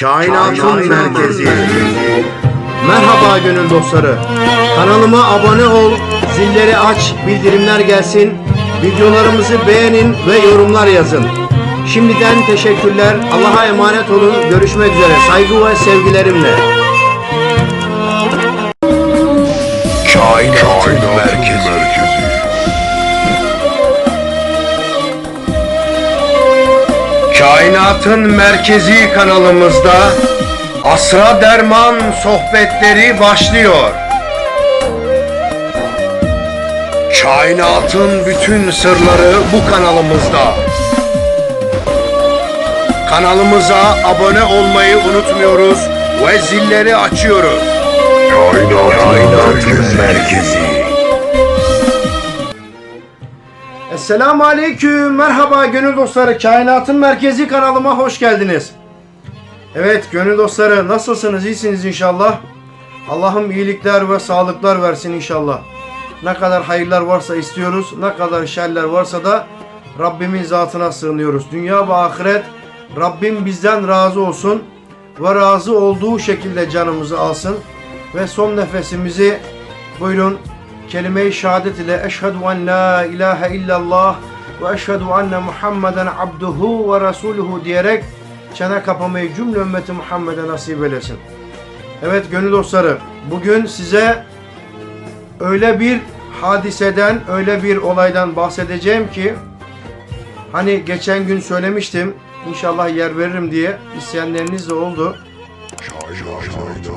Kainatın merkezi. Merhaba gönül dostları. Kanalıma abone ol, zilleri aç, bildirimler gelsin. Videolarımızı beğenin ve yorumlar yazın. Şimdiden teşekkürler. Allah'a emanet olun. Görüşmek üzere. Saygı ve sevgilerimle. Kainatın merkezi. Kainatın Merkezi kanalımızda Asra Derman sohbetleri başlıyor. Kainatın bütün sırları bu kanalımızda. Kanalımıza abone olmayı unutmuyoruz ve zilleri açıyoruz. Kainatın merkezi. Esselamu Aleyküm. Merhaba gönül dostları. Kainatın Merkezi kanalıma hoş geldiniz. Evet gönül dostları nasılsınız? İyisiniz inşallah. Allah'ım iyilikler ve sağlıklar versin inşallah. Ne kadar hayırlar varsa istiyoruz. Ne kadar şerler varsa da Rabbimin zatına sığınıyoruz. Dünya ve ahiret Rabbim bizden razı olsun ve razı olduğu şekilde canımızı alsın ve son nefesimizi buyurun kelime-i şehadet ile eşhedü en la ilahe illallah ve eşhedü enne Muhammeden abduhu ve rasuluhu diyerek çene kapamayı cümle ümmeti Muhammed'e nasip eylesin. Evet gönül dostları bugün size öyle bir hadiseden, öyle bir olaydan bahsedeceğim ki hani geçen gün söylemiştim inşallah yer veririm diye isteyenleriniz de oldu.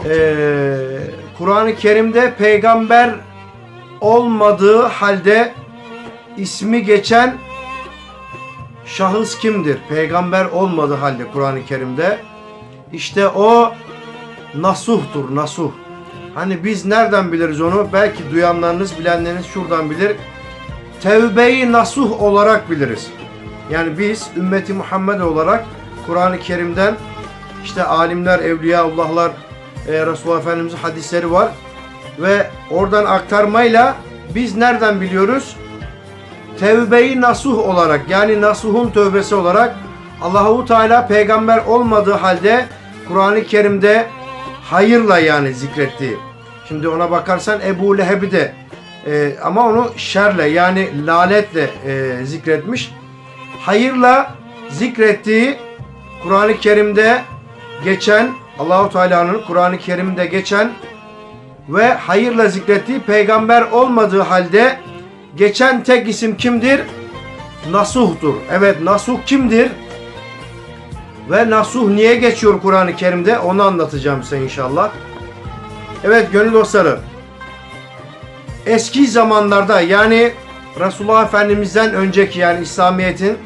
Ee, Kur'an-ı Kerim'de peygamber olmadığı halde ismi geçen şahıs kimdir? Peygamber olmadığı halde Kur'an-ı Kerim'de işte o nasuhtur, nasuh. Hani biz nereden biliriz onu? Belki duyanlarınız, bilenleriniz şuradan bilir. Tevbe-i nasuh olarak biliriz. Yani biz ümmeti Muhammed olarak Kur'an-ı Kerim'den işte alimler, evliyaullahlar, e, Resulullah Efendimiz'in hadisleri var. Ve oradan aktarmayla biz nereden biliyoruz? Tevbe-i nasuh olarak yani nasuhun tövbesi olarak Allahu Teala peygamber olmadığı halde Kur'an-ı Kerim'de hayırla yani zikretti. Şimdi ona bakarsan Ebu Leheb'i de e, ama onu şerle yani lanetle e, zikretmiş. Hayırla zikrettiği Kur'an-ı Kerim'de geçen Allahu Teala'nın Kur'an-ı Kerim'de geçen ve hayırla zikrettiği peygamber olmadığı halde geçen tek isim kimdir? Nasuh'tur. Evet Nasuh kimdir? Ve Nasuh niye geçiyor Kur'an-ı Kerim'de? Onu anlatacağım size inşallah. Evet gönül dostları. Eski zamanlarda yani Resulullah Efendimiz'den önceki yani İslamiyet'in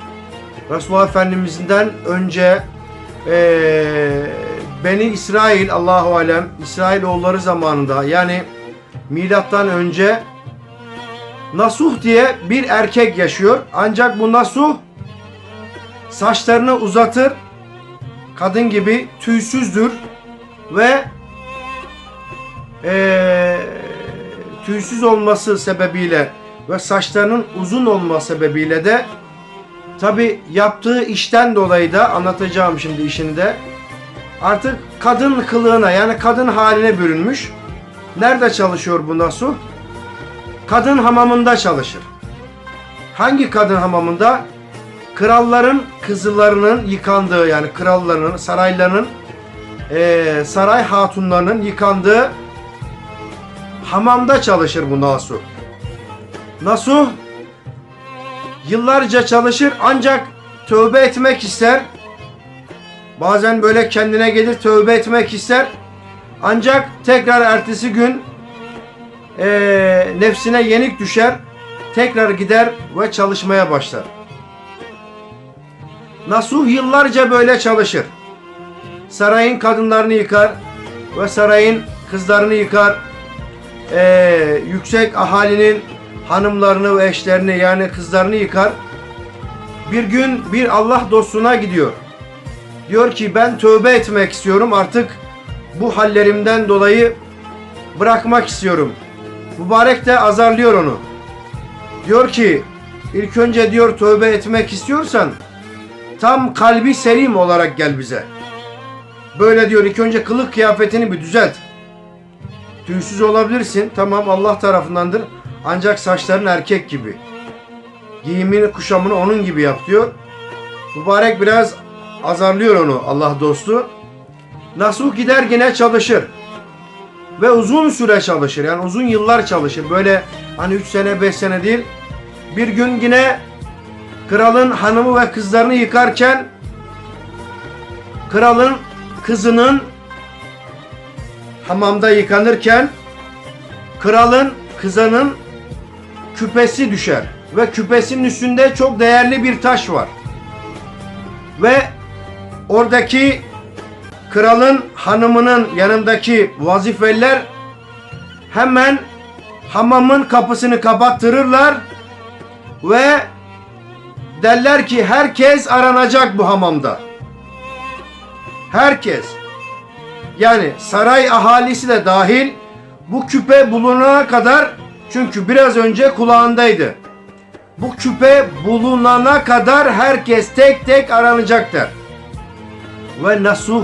Resulullah Efendimiz'den önce eee Beni İsrail Allahu alem İsrailoğulları zamanında yani milattan önce Nasuh diye bir erkek yaşıyor. Ancak bu Nasuh saçlarını uzatır. Kadın gibi tüysüzdür ve eee, tüysüz olması sebebiyle ve saçlarının uzun olma sebebiyle de tabi yaptığı işten dolayı da anlatacağım şimdi işini de artık kadın kılığına yani kadın haline bürünmüş. Nerede çalışıyor bu Nasuh? Kadın hamamında çalışır. Hangi kadın hamamında? Kralların kızılarının yıkandığı yani kralların, saraylarının eee, saray hatunlarının yıkandığı hamamda çalışır bu Nasuh. Nasuh yıllarca çalışır ancak tövbe etmek ister. Bazen böyle kendine gelir tövbe etmek ister. Ancak tekrar ertesi gün eee, nefsine yenik düşer. Tekrar gider ve çalışmaya başlar. Nasuh yıllarca böyle çalışır. Sarayın kadınlarını yıkar ve sarayın kızlarını yıkar. Eee, yüksek ahalinin hanımlarını ve eşlerini yani kızlarını yıkar. Bir gün bir Allah dostuna gidiyor. Diyor ki ben tövbe etmek istiyorum artık bu hallerimden dolayı bırakmak istiyorum. Mübarek de azarlıyor onu. Diyor ki ilk önce diyor tövbe etmek istiyorsan tam kalbi selim olarak gel bize. Böyle diyor ilk önce kılık kıyafetini bir düzelt. Tüysüz olabilirsin. Tamam Allah tarafındandır. Ancak saçların erkek gibi. Giyimini kuşamını onun gibi yap diyor. Mübarek biraz azarlıyor onu Allah dostu. Nasuh gider yine çalışır. Ve uzun süre çalışır. Yani uzun yıllar çalışır. Böyle hani 3 sene 5 sene değil. Bir gün yine kralın hanımı ve kızlarını yıkarken kralın kızının hamamda yıkanırken kralın kızının küpesi düşer ve küpesinin üstünde çok değerli bir taş var. Ve oradaki kralın hanımının yanındaki vazifeliler hemen hamamın kapısını kapattırırlar ve derler ki herkes aranacak bu hamamda. Herkes. Yani saray ahalisi de dahil bu küpe bulunana kadar çünkü biraz önce kulağındaydı. Bu küpe bulunana kadar herkes tek tek aranacaktır. Ve Nasuh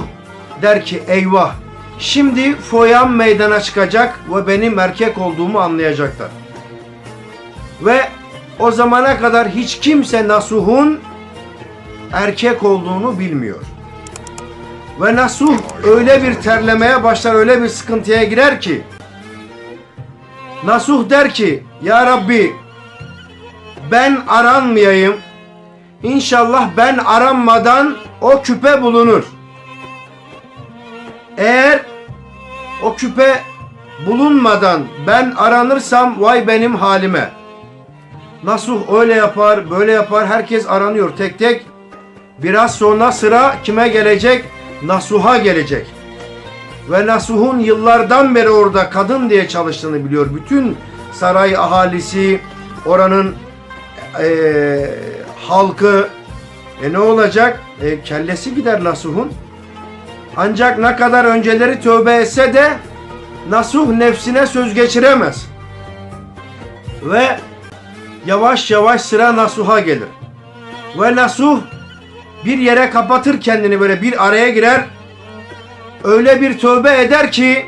der ki eyvah şimdi foyam meydana çıkacak ve benim erkek olduğumu anlayacaklar. Ve o zamana kadar hiç kimse Nasuh'un erkek olduğunu bilmiyor. Ve Nasuh öyle bir terlemeye başlar, öyle bir sıkıntıya girer ki Nasuh der ki Ya Rabbi ben aranmayayım. İnşallah ben aranmadan o küpe bulunur. Eğer o küpe bulunmadan ben aranırsam vay benim halime. Nasuh öyle yapar, böyle yapar. Herkes aranıyor tek tek. Biraz sonra sıra kime gelecek? Nasuh'a gelecek. Ve Nasuh'un yıllardan beri orada kadın diye çalıştığını biliyor. Bütün saray ahalisi, oranın eee, halkı. E ne olacak? E, kellesi gider Nasuh'un. Ancak ne kadar önceleri tövbe etse de Nasuh nefsine söz geçiremez. Ve yavaş yavaş sıra Nasuh'a gelir. Ve Nasuh bir yere kapatır kendini böyle bir araya girer. Öyle bir tövbe eder ki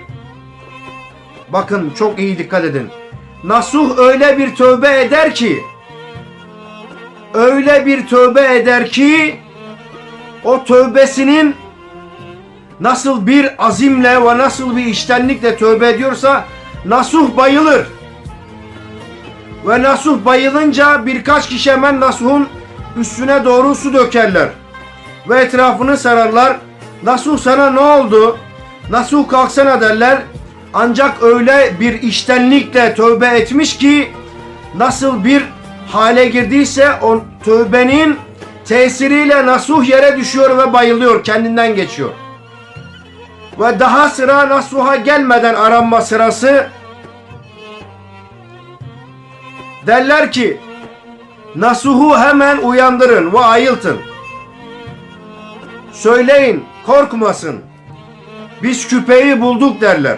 bakın çok iyi dikkat edin. Nasuh öyle bir tövbe eder ki öyle bir tövbe eder ki o tövbesinin nasıl bir azimle ve nasıl bir iştenlikle tövbe ediyorsa Nasuh bayılır. Ve Nasuh bayılınca birkaç kişi hemen Nasuh'un üstüne doğru su dökerler. Ve etrafını sararlar. Nasuh sana ne oldu? Nasuh kalksana derler. Ancak öyle bir iştenlikle tövbe etmiş ki nasıl bir hale girdiyse o tövbenin tesiriyle Nasuh yere düşüyor ve bayılıyor. Kendinden geçiyor. Ve daha sıra Nasuh'a gelmeden aranma sırası derler ki Nasuh'u hemen uyandırın ve ayıltın. Söyleyin korkmasın. Biz küpeyi bulduk derler.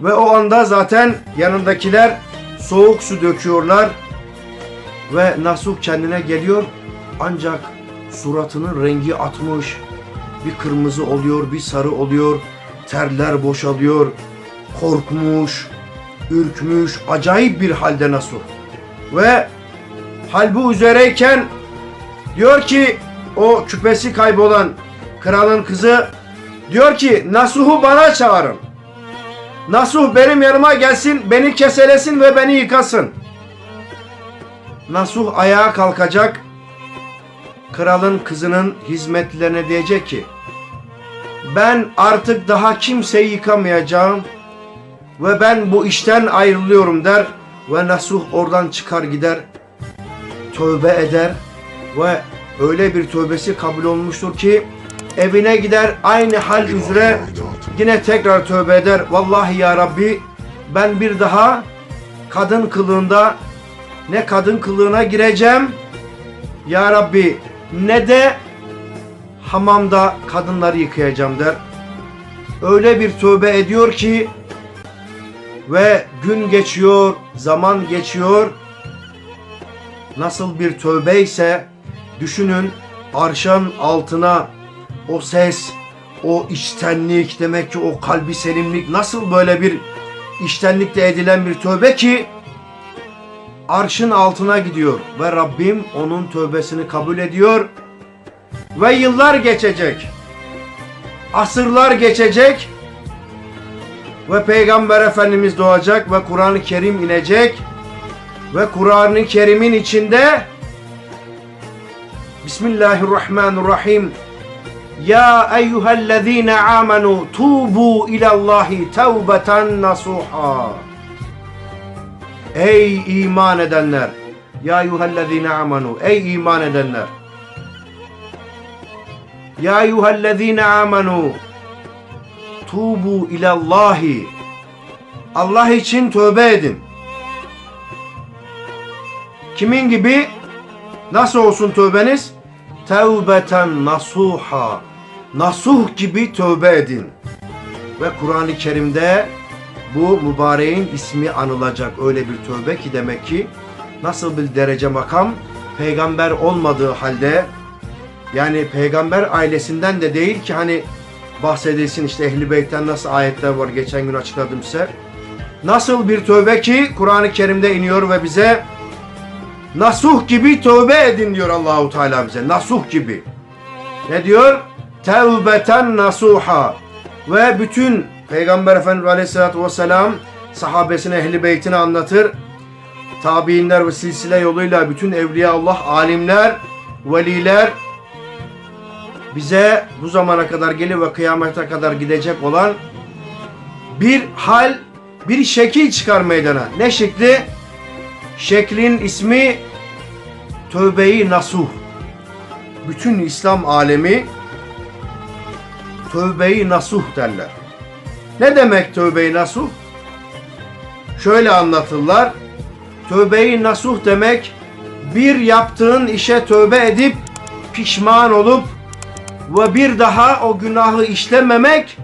Ve o anda zaten yanındakiler soğuk su döküyorlar. Ve Nasuh kendine geliyor. Ancak suratının rengi atmış. Bir kırmızı oluyor, bir sarı oluyor. Terler boşalıyor. Korkmuş, ürkmüş, acayip bir halde Nasuh. Ve hal bu üzereyken diyor ki o küpesi kaybolan kralın kızı diyor ki Nasuh'u bana çağırın. Nasuh benim yanıma gelsin, beni keselesin ve beni yıkasın. Nasuh ayağa kalkacak. Kralın kızının hizmetlilerine diyecek ki ben artık daha kimseyi yıkamayacağım ve ben bu işten ayrılıyorum der ve Nasuh oradan çıkar gider tövbe eder ve öyle bir tövbesi kabul olmuştur ki evine gider aynı hal üzere yine tekrar tövbe eder. Vallahi ya Rabbi ben bir daha kadın kılığında ne kadın kılığına gireceğim ya Rabbi ne de hamamda kadınları yıkayacağım der. Öyle bir tövbe ediyor ki ve gün geçiyor, zaman geçiyor. Nasıl bir tövbe ise düşünün arşın altına o ses, o içtenlik demek ki o kalbi selimlik nasıl böyle bir içtenlikle edilen bir tövbe ki arşın altına gidiyor ve Rabbim onun tövbesini kabul ediyor ve yıllar geçecek. Asırlar geçecek ve Peygamber Efendimiz doğacak ve Kur'an-ı Kerim inecek ve Kur'an-ı Kerim'in içinde Bismillahirrahmanirrahim Ya eyyühellezine amenu tubu ilallahi tevbeten nasuha Ey iman edenler Ya eyyühellezine amenu Ey iman edenler Ya eyyühellezine amenu Tubu ilallahi Allah için tövbe edin. Kimin gibi? Nasıl olsun tövbeniz? Tevbeten nasuha. Nasuh gibi tövbe edin. Ve Kur'an-ı Kerim'de bu mübareğin ismi anılacak. Öyle bir tövbe ki demek ki nasıl bir derece makam peygamber olmadığı halde yani peygamber ailesinden de değil ki hani bahsedilsin işte Ehl-i Beyt'ten nasıl ayetler var geçen gün açıkladım size. Nasıl bir tövbe ki Kur'an-ı Kerim'de iniyor ve bize nasuh gibi tövbe edin diyor Allahu Teala bize. Nasuh gibi. Ne diyor? Tevbeten nasuha. Ve bütün Peygamber Efendimiz Aleyhisselatü Vesselam sahabesine Ehl-i Beyt'ini anlatır. Tabiinler ve silsile yoluyla bütün evliya Allah, alimler, veliler, bize bu zamana kadar gelir ve kıyamete kadar gidecek olan bir hal, bir şekil çıkar meydana. Ne şekli? Şeklin ismi Tövbe-i Nasuh. Bütün İslam alemi Tövbe-i Nasuh derler. Ne demek Tövbe-i Nasuh? Şöyle anlatırlar. Tövbe-i Nasuh demek bir yaptığın işe tövbe edip pişman olup ve bir daha o günahı işlememek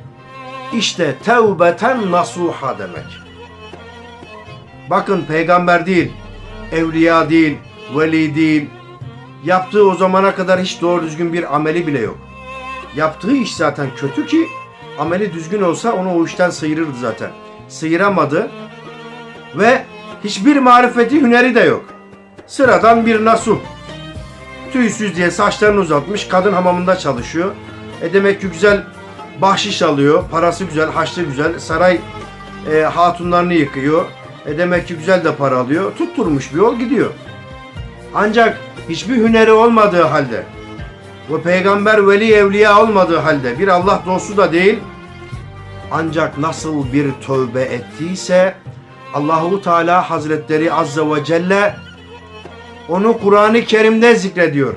işte tevbeten nasuha demek. Bakın peygamber değil, evliya değil, veli değil. Yaptığı o zamana kadar hiç doğru düzgün bir ameli bile yok. Yaptığı iş zaten kötü ki ameli düzgün olsa onu o işten sıyırırdı zaten. Sıyıramadı ve hiçbir marifeti hüneri de yok. Sıradan bir nasuh. Tüysüz diye saçlarını uzatmış. Kadın hamamında çalışıyor. E demek ki güzel bahşiş alıyor. Parası güzel, haçlı güzel. Saray e, hatunlarını yıkıyor. E demek ki güzel de para alıyor. Tutturmuş bir yol gidiyor. Ancak hiçbir hüneri olmadığı halde ve peygamber veli evliya olmadığı halde bir Allah dostu da değil ancak nasıl bir tövbe ettiyse Allahu Teala Hazretleri Azze ve Celle onu Kur'an-ı Kerim'de zikrediyor.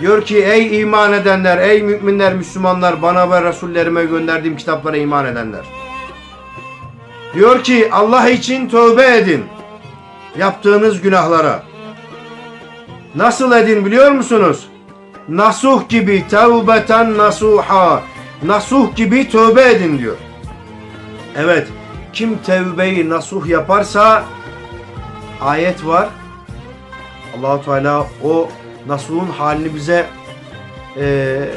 Diyor ki ey iman edenler, ey müminler, Müslümanlar, bana ve Resullerime gönderdiğim kitaplara iman edenler. Diyor ki Allah için tövbe edin. Yaptığınız günahlara. Nasıl edin biliyor musunuz? Nasuh gibi tevbeten nasuha. Nasuh gibi tövbe edin diyor. Evet, kim tevbeyi nasuh yaparsa ayet var. Allahu Teala o nasuhun halini bize eee,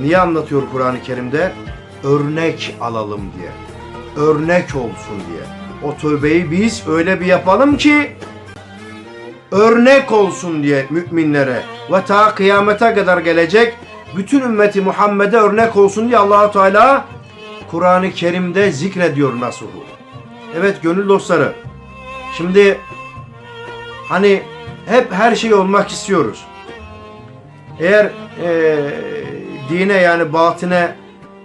niye anlatıyor Kur'an-ı Kerim'de? Örnek alalım diye. Örnek olsun diye. O tövbeyi biz öyle bir yapalım ki örnek olsun diye müminlere ve ta kıyamete kadar gelecek bütün ümmeti Muhammed'e örnek olsun diye Allahu Teala Kur'an-ı Kerim'de zikrediyor nasuhu. Evet gönül dostları. Şimdi hani hep her şey olmak istiyoruz. Eğer eee, dine yani batine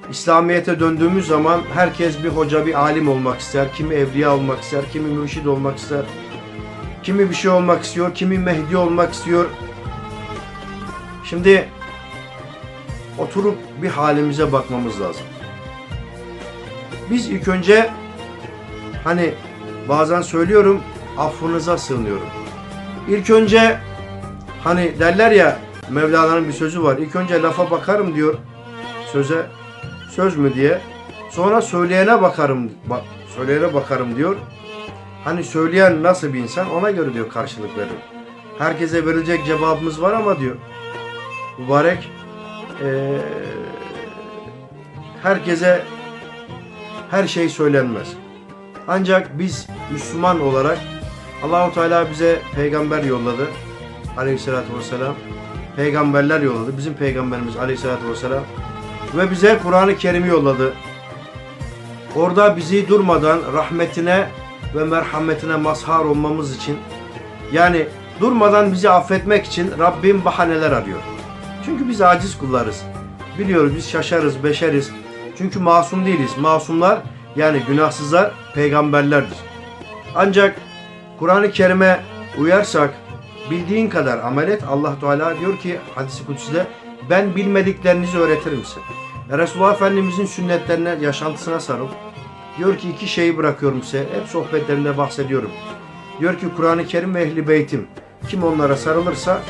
İslamiyet'e döndüğümüz zaman herkes bir hoca, bir alim olmak ister. Kimi evliya olmak ister, kimi mürşid olmak ister. Kimi bir şey olmak istiyor, kimi Mehdi olmak istiyor. Şimdi oturup bir halimize bakmamız lazım. Biz ilk önce hani bazen söylüyorum affınıza sığınıyorum. İlk önce hani derler ya Mevlana'nın bir sözü var. İlk önce lafa bakarım diyor. Söze söz mü diye. Sonra söyleyene bakarım bak söyleyene bakarım diyor. Hani söyleyen nasıl bir insan ona göre diyor karşılık veririm. Herkese verilecek cevabımız var ama diyor. Mübarek eee, herkese her şey söylenmez. Ancak biz Müslüman olarak Allahu Teala bize peygamber yolladı. Aleyhissalatü vesselam. Peygamberler yolladı. Bizim peygamberimiz Aleyhissalatü vesselam. Ve bize Kur'an-ı Kerim'i yolladı. Orada bizi durmadan rahmetine ve merhametine mazhar olmamız için yani durmadan bizi affetmek için Rabbim bahaneler arıyor. Çünkü biz aciz kullarız. Biliyoruz biz şaşarız, beşeriz. Çünkü masum değiliz. Masumlar yani günahsızlar peygamberlerdir. Ancak Kur'an-ı Kerim'e uyarsak bildiğin kadar amel et. Allah Teala diyor ki hadisi kutside ben bilmediklerinizi öğretirim size. Ya Resulullah Efendimizin sünnetlerine, yaşantısına sarıl. Diyor ki iki şeyi bırakıyorum size. Hep sohbetlerinde bahsediyorum. Diyor ki Kur'an-ı Kerim ve Ehli Beytim. Kim onlara sarılırsa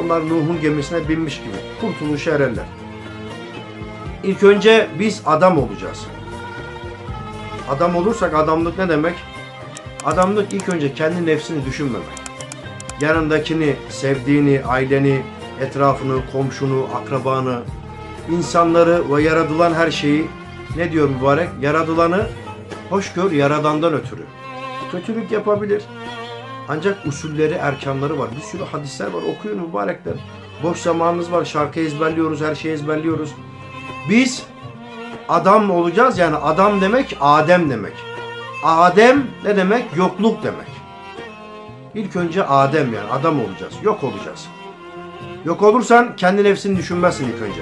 onlar Nuh'un gemisine binmiş gibi kurtuluşa ererler. İlk önce biz adam olacağız. Adam olursak adamlık ne demek? Adamlık ilk önce kendi nefsini düşünmemek. Yanındakini, sevdiğini, aileni, etrafını, komşunu, akrabanı, insanları ve yaratılan her şeyi ne diyor mübarek? Yaratılanı hoş gör yaradandan ötürü. Kötülük yapabilir. Ancak usulleri, erkanları var. Bir sürü hadisler var. Okuyun mübarekler. Boş zamanınız var. Şarkı ezberliyoruz, her şeyi ezberliyoruz. Biz adam olacağız. Yani adam demek Adem demek. Adem ne demek? Yokluk demek. İlk önce Adem yani adam olacağız. Yok olacağız. Yok olursan kendi nefsini düşünmezsin ilk önce.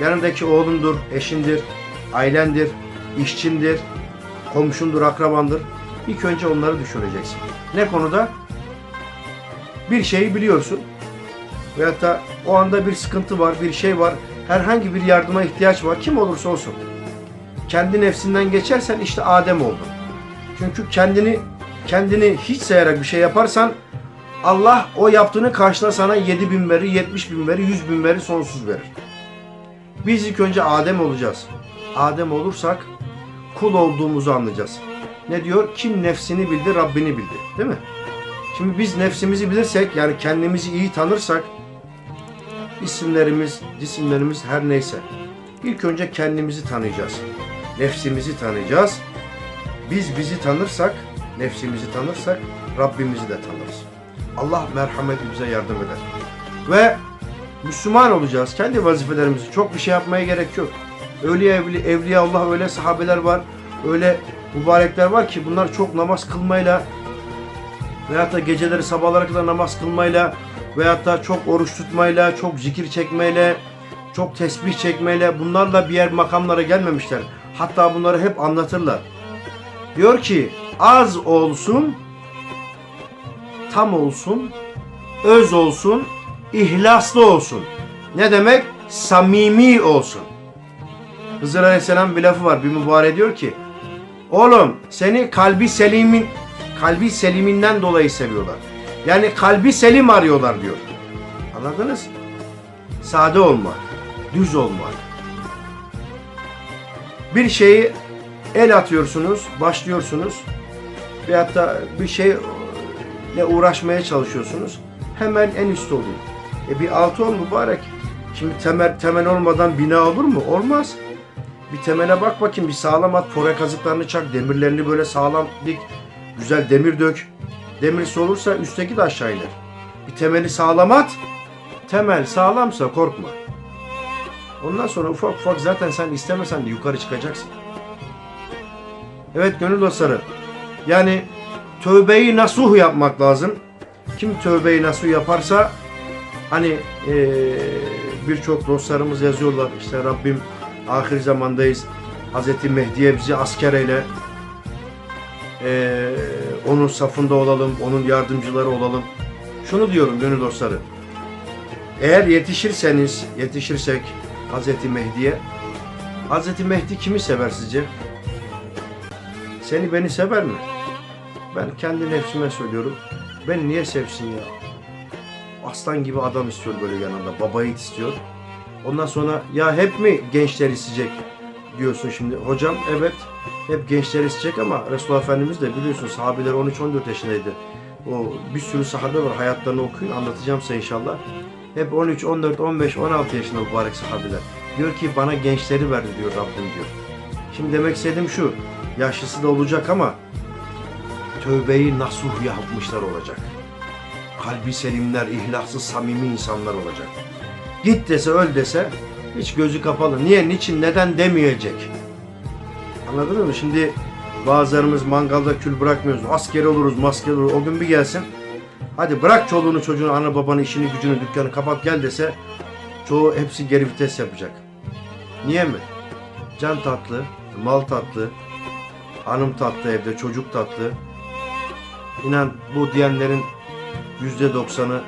Yanındaki oğlundur, eşindir, ailendir, işçindir, komşundur, akrabandır. İlk önce onları düşüneceksin. Ne konuda? Bir şeyi biliyorsun. Veyahut da o anda bir sıkıntı var, bir şey var. Herhangi bir yardıma ihtiyaç var. Kim olursa olsun. Kendi nefsinden geçersen işte Adem oldun. Çünkü kendini kendini hiç sayarak bir şey yaparsan Allah o yaptığını karşına sana 7 bin verir, 70 bin verir, 100 bin verir, sonsuz verir. Biz ilk önce Adem olacağız. Adem olursak kul olduğumuzu anlayacağız. Ne diyor? Kim nefsini bildi, Rabbini bildi. Değil mi? Şimdi biz nefsimizi bilirsek, yani kendimizi iyi tanırsak, isimlerimiz, cisimlerimiz her neyse. İlk önce kendimizi tanıyacağız. Nefsimizi tanıyacağız. Biz bizi tanırsak, nefsimizi tanırsak, Rabbimizi de tanırız. Allah merhameti bize yardım eder. Ve Müslüman olacağız. Kendi vazifelerimizi çok bir şey yapmaya gerek yok. Öyle evli, evliya Allah öyle sahabeler var. Öyle mübarekler var ki bunlar çok namaz kılmayla veyahut da geceleri sabahlara kadar namaz kılmayla veyahut da çok oruç tutmayla, çok zikir çekmeyle, çok tesbih çekmeyle bunlarla bir yer makamlara gelmemişler. Hatta bunları hep anlatırlar. Diyor ki az olsun, tam olsun, öz olsun, ihlaslı olsun. Ne demek? Samimi olsun. Hızır Aleyhisselam bir lafı var. Bir mübarek diyor ki Oğlum seni kalbi selimin kalbi seliminden dolayı seviyorlar. Yani kalbi selim arıyorlar diyor. Anladınız? Sade olmak, düz olmak. Bir şeyi el atıyorsunuz, başlıyorsunuz ve hatta bir şeyle uğraşmaya çalışıyorsunuz. Hemen en üstte oluyor. E bir altı ol mübarek. Şimdi temel, temel olmadan bina olur mu? Olmaz. Bir temele bak bakayım bir sağlam at. Fore kazıklarını çak. Demirlerini böyle sağlam dik. Güzel demir dök. Demirsi olursa üstteki de aşağı iner. Bir temeli sağlam at. Temel sağlamsa korkma. Ondan sonra ufak ufak zaten sen istemesen de yukarı çıkacaksın. Evet gönül dostları. Yani tövbeyi nasuh yapmak lazım. Kim tövbeyi nasuh yaparsa hani eee, birçok dostlarımız yazıyorlar işte Rabbim ahir zamandayız. Hazreti Mehdi'ye bizi asker eyle. Eee, onun safında olalım, onun yardımcıları olalım. Şunu diyorum gönül dostları. Eğer yetişirseniz, yetişirsek Hazreti Mehdi'ye, Hazreti Mehdi kimi sever sizce? Seni beni sever mi? Ben kendi nefsime söylüyorum. Beni niye sevsin ya? Aslan gibi adam istiyor böyle yanında. Baba istiyor. Ondan sonra ya hep mi gençler isteyecek diyorsun şimdi. Hocam evet hep gençler isteyecek ama Resulullah Efendimiz de biliyorsun sahabeler 13-14 yaşındaydı. O bir sürü sahabe var hayatlarını okuyun anlatacağım size inşallah. Hep 13, 14, 15, 16 yaşında mübarek sahabeler. Diyor ki bana gençleri verdi diyor Rabbim diyor. Şimdi demek istediğim şu. Yaşlısı da olacak ama tövbeyi nasuh yapmışlar olacak. Kalbi selimler, ihlaslı, samimi insanlar olacak. Git dese, öl dese hiç gözü kapalı. Niye, niçin, neden demeyecek. Anladın mı? Şimdi bazılarımız mangalda kül bırakmıyoruz. Askeri oluruz, maskeri oluruz. O gün bir gelsin. Hadi bırak çoluğunu, çocuğunu, ana babanı, işini, gücünü, dükkanı kapat gel dese çoğu hepsi geri vites yapacak. Niye mi? Can tatlı, mal tatlı, hanım tatlı evde, çocuk tatlı. İnan bu diyenlerin yüzde doksanı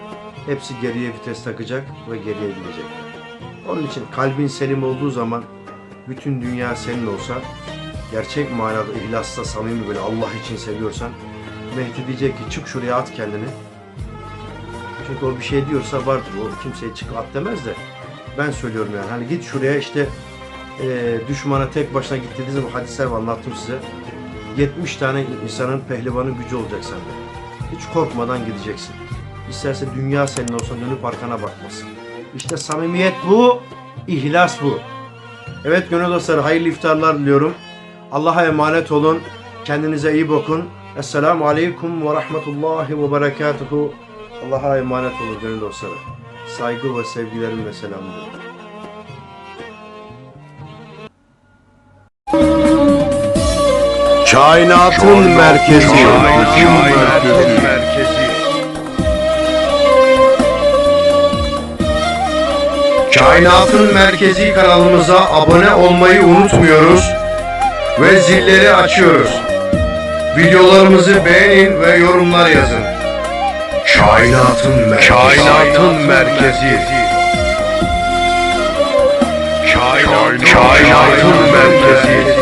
hepsi geriye vites takacak ve geriye gidecek. Onun için kalbin selim olduğu zaman bütün dünya senin olsa gerçek manada ihlasla samimi böyle Allah için seviyorsan Mehdi diyecek ki çık şuraya at kendini. Çünkü o bir şey diyorsa vardır. O kimseye çık at demez de ben söylüyorum yani. Hani git şuraya işte e, düşmana tek başına git dediği zaman hadisler anlattım size. 70 tane insanın pehlivanın gücü olacak sende. Hiç korkmadan gideceksin. İsterse dünya senin olsa dönüp arkana bakmasın. İşte samimiyet bu, ihlas bu. Evet gönül dostları hayırlı iftarlar diliyorum. Allah'a emanet olun. Kendinize iyi bakın. Esselamu Aleyküm ve Rahmetullahi ve Berekatuhu. Allah'a emanet olun gönül dostları. Saygı ve sevgilerimle selamlıyorum. Kainatın merkezi. Kainatın merkezi. Kainatın Merkezi kanalımıza abone olmayı unutmuyoruz ve zilleri açıyoruz. Videolarımızı beğenin ve yorumlar yazın. Kainatın Merkezi. Kainatın merkezi. Kainatın merkezi.